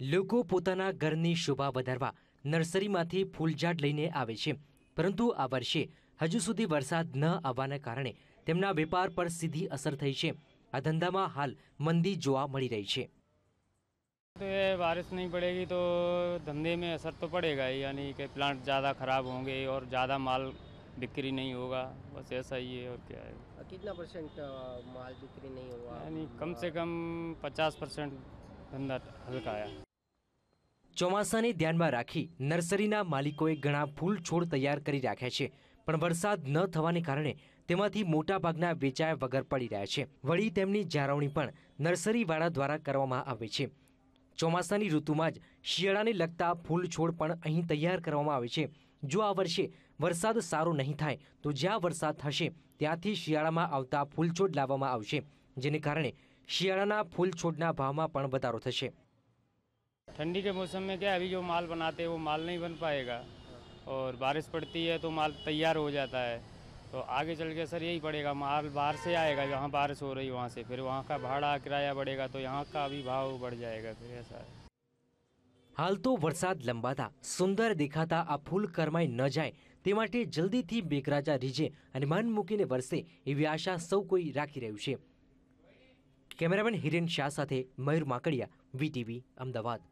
લોકો પોતાના ઘરની શોભા વધારવા નર્સરીમાંથી ફૂલઝાડ લઈને આવે છે પરંતુ આ વર્ષે હજુ સુધી વરસાદ ન આવવાના કારણે તેમના વેપાર પર સીધી અસર થઈ છે આ ધંધામાં હાલ મંદી જોવા મળી રહી છે तो ये बारिश नहीं पड़ेगी तो धंधे में असर तो पड़ेगा ही यानी कि प्लांट ज़्यादा ख़राब होंगे और ज़्यादा माल बिक्री नहीं होगा बस ऐसा ही है और क्या है कितना परसेंट अ, माल बिक्री नहीं हुआ यानी कम से कम पचास परसेंट धंधा हल्का आया ચોમાસાને ધ્યાનમાં રાખી નર્સરીના માલિકોએ ઘણા ફૂલ છોડ તૈયાર કરી રાખ્યા છે, પણ વરસાદ ન થવાને કારણે તેમાંથી મોટાભાગના વેચાયા વગર પડી રહ્યા છે. વળી તેમની જાળવણી પણ નર્સરીવાળા દ્વારા કરવામાં આવે છે. ચોમાસાની ઋતુમાં જ શિયાળાને લગતા ફૂલ છોડ પણ અહીં તૈયાર કરવામાં આવે છે. જો આ વર્ષે વરસાદ સારો નહીં થાય, તો જ્યાં વરસાદ થશે, ત્યાંથી શિયાળામાં આવતા ફૂલ છોડ લાવવામાં આવશે, જેને કારણે શિયાળાના ફૂલ છોડના ભાવમાં પણ વધારો થશે. ठंडी के मौसम में क्या है, अभी जो माल बनाते हैं वो माल नहीं बन पाएगा और बारिश पड़ती है तो माल तैयार हो जाता है तो आगे चल के सर यही पड़ेगा माल बाहर से आएगा जहाँ बारिश हो रही है वहाँ से फिर वहाँ का भाड़ा किराया बढ़ेगा तो यहाँ का भी भाव बढ़ जाएगा फिर ऐसा है હાલ તો વરસાદ લંબાતા સુંદર દેખાતા આ ફૂલ કરમાઈ ન જાય તે માટે જલ્દીથી મેઘરાજા રીઝે અને મન મૂકીને વરસે એવી આશા સૌ કોઈ રાખી રહ્યું છે કેમેરામેન હિરેન શાહ સાથે મયુર માકડિયા વીટીવી અમદાવાદ